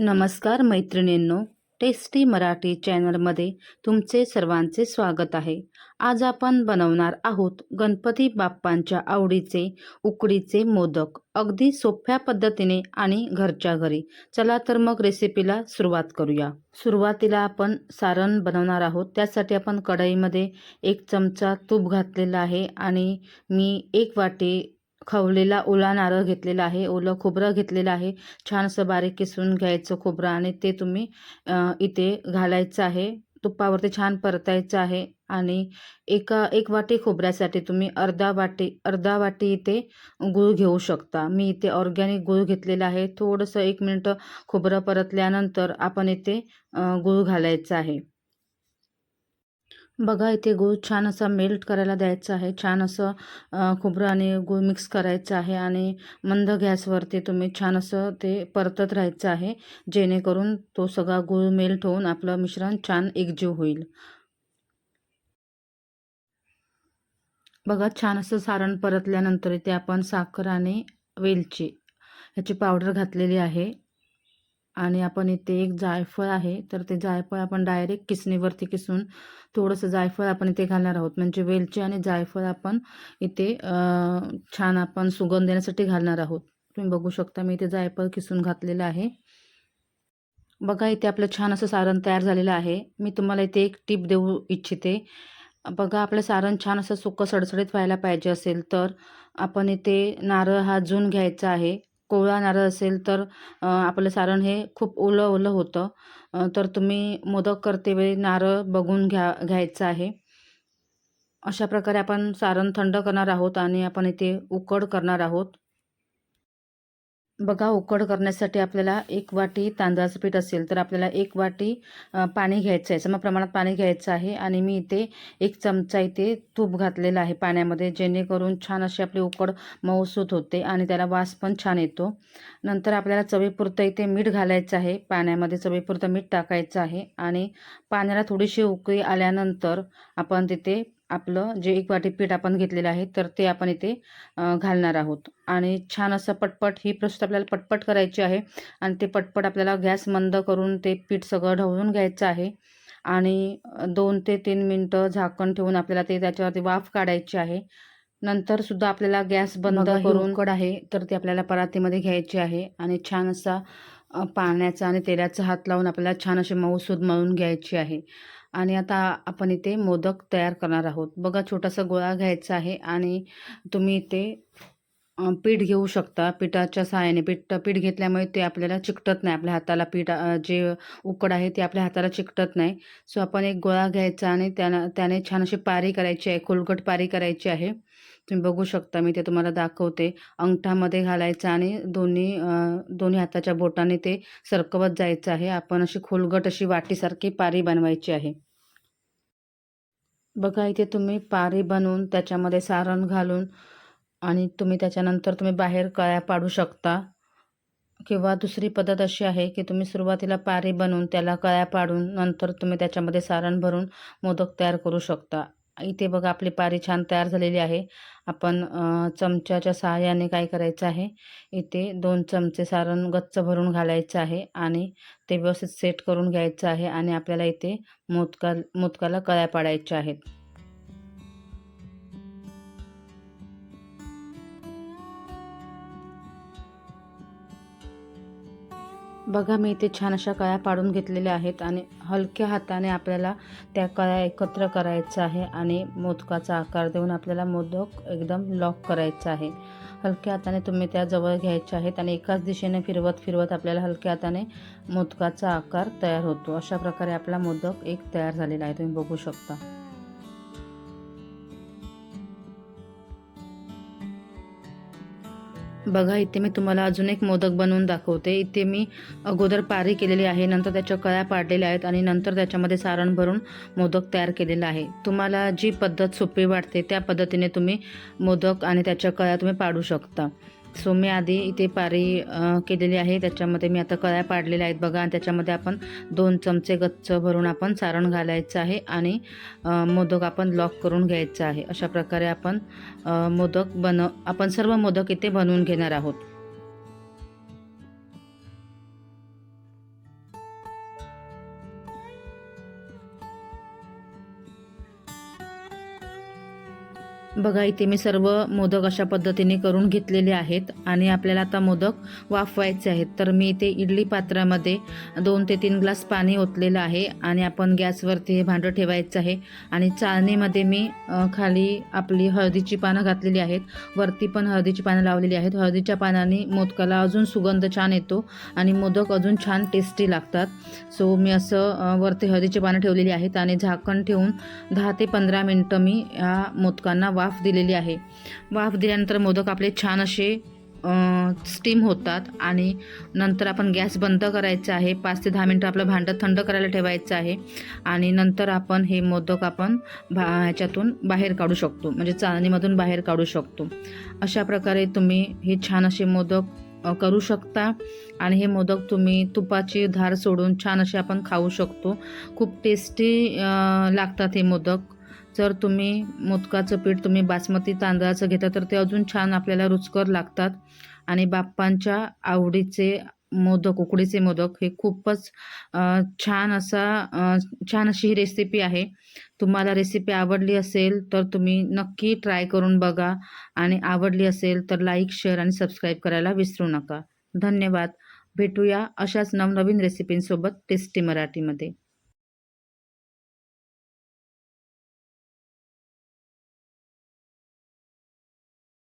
नमस्कार मैत्रिणींनो टेस्टी मराठी चॅनलमध्ये तुमचे सर्वांचे स्वागत आहे. आज आपण बनवणार आहोत गणपती बाप्पांच्या आवडीचे उकडीचे मोदक. अगदी सोप्या पद्धतीने आणि घरच्या घरी. चला तर मग रेसिपीला सुरुवात करूया. सुरुवातीला आपण सारण बनवणार आहोत. त्यासाठी आपण कढईमध्ये एक चमचा तूप घातलेला आहे आणि मी एक वाटी खवलेला ओला नारळ घेतलेला आहे ओलं खोबरं घेतलेलं आहे. छानसं बारीक किसून घ्यायचं खोबरं आणि ते तुम्ही इथे घालायचं आहे. तुपावरती छान परतायचं आहे आणि एका एक वाटी खोबऱ्यासाठी तुम्ही अर्धा वाटी अर्धा वाटी इथे गूळ घेऊ शकता. मी इथे ऑर्गॅनिक गूळ घेतलेला आहे. थोडंसं एक मिनटं खोबरं परतल्यानंतर आपण इथे गूळ घालायचं आहे. बघा इथे गूळ छान असा मेल्ट करायला द्यायचा आहे. छान असं खोबरं आणि गूळ मिक्स करायचं आहे आणि मंद गॅसवरती तुम्ही छान असं ते परतत राहायचं आहे जेणेकरून तो सगळा गूळ मेल्ट होऊन आपलं मिश्रण छान एकजीव होईल. बघा छान असं सारण परतल्यानंतर इथे आपण साखर आणि वेलची ह्याची पावडर घातलेली आहे. आणि आपण इथे एक जायफळ आहे तर ते जायफळ आपण डायरेक्ट किसणीवरती किसून थोडंसं जायफळ आपण इथे घालणार आहोत. म्हणजे वेलची आणि जायफळ आपण इथे छान आपण सुगंध देण्यासाठी घालणार आहोत. तुम्ही बघू शकता मी इथे जायफळ किसून घातलेलं आहे. बघा इथे आपलं छान असं सारण तयार झालेलं आहे. मी तुम्हाला इथे एक टीप देऊ इच्छिते. बघा आपलं सारण छान असं सुकं सडसडीत व्हायला पाहिजे असेल तर आपण इथे नारळ हा जून घ्यायचा आहे. कोवळा नारळ असेल तर आपलं सारण हे खूप ओलं ओलं होतं. तर तुम्ही मोदक करते वेळी नारळ बघून घ्या घ्यायचं आहे. अशा प्रकारे आपण सारण थंड करणार आहोत आणि आपण इथे उकड करणार आहोत. बघा उकड करण्यासाठी आपल्याला एक वाटी तांदळाचं पीठ असेल तर आपल्याला एक वाटी पाणी घ्यायचं आहे. सम प्रमाणात पाणी घ्यायचं आहे आणि मी इथे एक चमचा इथे तूप घातलेला आहे पाण्यामध्ये जेणेकरून छान अशी आपली उकड मऊसूत होते आणि त्याला वास पण छान येतो. नंतर आपल्याला चवीपुरतं इथे मीठ घालायचं आहे. पाण्यामध्ये चवीपुरतं मीठ टाकायचं आहे आणि पाण्याला थोडीशी उकळी आल्यानंतर आपण तिथे आपलं जे एक वाटी पीठ आपण घेतलेलं आहे तर ते आपण इथे घालणार आहोत. आणि छान असं पटपट ही प्रोसेस आपल्याला पटपट करायची आहे. आणि ते पटपट आपल्याला गॅस मंद करून ते पीठ सगळं ढवळून घ्यायचं आहे. आणि दोन ते तीन मिनटं झाकण ठेवून आपल्याला ते त्याच्यावरती वाफ काढायची आहे. नंतर सुद्धा आपल्याला गॅस बंद करून उकड आहे. तर ती आपल्याला परातीमध्ये घ्यायची आहे. आणि छान असा पाण्याचा आणि तेलाचा हात लावून आपल्याला छान अशी मऊसूद मळून घ्यायची आहे. आणि आता आपण इथे मोदक तयार करणार आहोत. बघा छोटासा गोळा घ्यायचा आहे आणि तुम्ही इथे पीठ घेऊ शकता. पिठाच्या सहाय्याने पीठ पीठ घेतल्यामुळे ते आपल्याला चिकटत नाही. आपल्या हाताला पीठ जे उकड आहे ते आपल्या हाताला चिकटत नाही. सो आपण एक गोळा घ्यायचा आणि त्यानं त्याने छान अशी पारी करायची आहे. खोलगट पारी करायची आहे. तुम्ही बघू शकता मी ते तुम्हाला दाखवते. अंगठामध्ये घालायचं आणि दोन्ही दोन्ही हाताच्या बोटाने ते सरकवत जायचं आहे. आपण अशी खोलगट अशी वाटीसारखी पारी बनवायची आहे. बघा इथे तुम्ही पारी बनवून त्याच्यामध्ये सारण घालून आणि तुम्ही त्याच्यानंतर तुम्ही बाहेर कळ्या पाडू शकता. किंवा दुसरी पद्धत अशी आहे की तुम्ही सुरुवातीला पारी बनवून त्याला कळ्या पाडून नंतर तुम्ही त्याच्यामध्ये सारण भरून मोदक तयार करू शकता. इथे बघा आपली पारी छान तयार झालेली आहे. आपण चमच्याच्या सहाय्याने काय करायचं आहे? इथे दोन चमचे सारण गच्च भरून घालायचं आहे आणि ते व्यवस्थित सेट करून घ्यायचं आहे आणि आपल्याला इथे मोदका मोदकाला कळ्या पाडायच्या आहेत. बघा मी इथे छान अशा कळ्या पाडून घेतलेल्या आहेत आणि हलक्या हाताने आपल्याला त्या कळ्या एकत्र करायचं आहे आणि मोदकाचा आकार देऊन आपल्याला मोदक एकदम लॉक करायचा आहे. हलक्या हाताने तुम्ही त्या जवळ घ्यायच्या आहेत आणि एकाच दिशेने फिरवत फिरवत आपल्याला हलक्या हाताने मोदकाचा आकार तयार होतो. अशा प्रकारे आपला मोदक एक तयार झालेला आहे. तुम्ही बघू शकता. बघा इथे मी तुम्हाला अजून एक मोदक बनवून दाखवते. इथे मी अगोदर पारी केलेली आहे नंतर त्याच्या कळ्या पाडलेल्या आहेत आणि नंतर त्याच्यामध्ये सारण भरून मोदक तयार केलेला आहे. तुम्हाला जी पद्धत सोपी वाटते त्या पद्धतीने तुम्ही मोदक आणि त्याच्या कळ्या तुम्ही पाडू शकता. सो मी आधी इथे पारी केलेली आहे. त्याच्यामध्ये मी आता कळ्या पाडलेल्या आहेत बघा. आणि त्याच्यामध्ये आपण दोन चमचे गच्च भरून आपण सारण घालायचं आहे आणि मोदक आपण लॉक करून घ्यायचं आहे. अशा प्रकारे आपण मोदक बनव आपण सर्व मोदक इथे बनवून घेणार आहोत. बघा इथे मी सर्व मोदक अशा पद्धतीने करून घेतलेले आहेत आणि आपल्याला आता मोदक वाफवायचे आहेत. तर मी इथे इडली पात्रामध्ये दोन ते तीन ग्लास पाणी ओतलेलं आहे आणि आपण गॅसवरती हे भांडं ठेवायचं आहे. आणि चाळणीमध्ये मी खाली आपली हळदीची पानं घातलेली आहेत. वरती पण हळदीची पानं लावलेली आहेत. हळदीच्या पानाने मोदकाला अजून सुगंध छान येतो आणि मोदक अजून छान टेस्टी लागतात. सो मी असं वरती हळदीची पानं ठेवलेली आहेत आणि झाकण ठेवून दहा ते पंधरा मिनटं मी ह्या मोदकांना वाफ वाफ दिलेली आहे. वाफ दिल्यानंतर मोदक आपले छान असे स्टीम होतात आणि नंतर आपण गॅस बंद करायचा आहे. पाच ते दहा मिनटं आपलं भांडं थंड करायला ठेवायचं आहे आणि नंतर आपण हे मोदक आपण भा ह्याच्यातून बाहेर काढू शकतो. म्हणजे चाळणीमधून बाहेर काढू शकतो. अशा प्रकारे तुम्ही हे छान असे मोदक करू शकता आणि हे मोदक तुम्ही तुपाची धार सोडून छान असे आपण खाऊ शकतो. खूप टेस्टी लागतात हे मोदक. जर तुम्ही मोदकाचं पीठ तुम्ही बासमती तांदळाचं घेता तर ते अजून छान आपल्याला रुचकर लागतात. आणि बाप्पांच्या आवडीचे मोदक उकडीचे मोदक हे खूपच छान असा छान अशी ही रेसिपी आहे. तुम्हाला रेसिपी आवडली असेल तर तुम्ही नक्की ट्राय करून बघा. आणि आवडली असेल तर लाईक शेअर आणि सबस्क्राईब करायला विसरू नका. धन्यवाद. भेटूया अशाच नवनवीन रेसिपींसोबत टेस्टी मराठीमध्ये.